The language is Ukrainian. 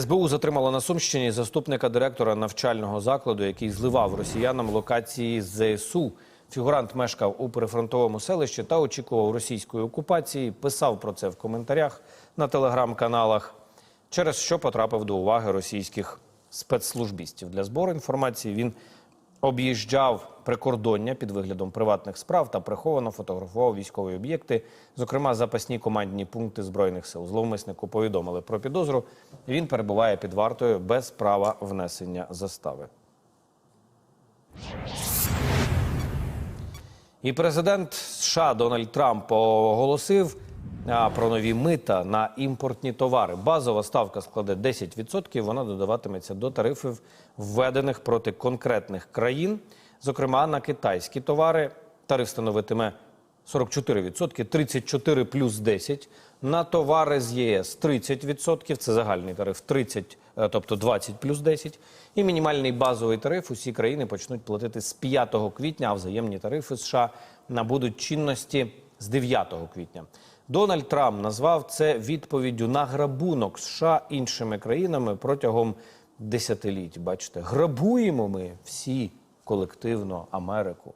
СБУ затримала на Сумщині заступника директора навчального закладу, який зливав росіянам локації ЗСУ. Фігурант мешкав у прифронтовому селищі та очікував російської окупації. Писав про це в коментарях на телеграм-каналах, через що потрапив до уваги російських спецслужбістів. Для збору інформації він об'їжджав прикордоння під виглядом приватних справ та приховано фотографував військові об'єкти, зокрема запасні командні пункти збройних сил. Зловмиснику повідомили про підозру. Він перебуває під вартою без права внесення застави. І президент США Дональд Трамп оголосив про нові мита на імпортні товари. Базова ставка складе 10%. Вона додаватиметься до тарифів, введених проти конкретних країн. Зокрема, на китайські товари тариф становитиме 44%, 34 плюс 10. На товари з ЄС 30%, це загальний тариф 30, е, тобто 20 плюс 10. І мінімальний базовий тариф усі країни почнуть платити з 5 квітня, а взаємні тарифи США набудуть чинності з 9 квітня. Дональд Трамп назвав це відповіддю на грабунок США іншими країнами протягом десятиліть. Бачите, грабуємо ми всі колективно Америку.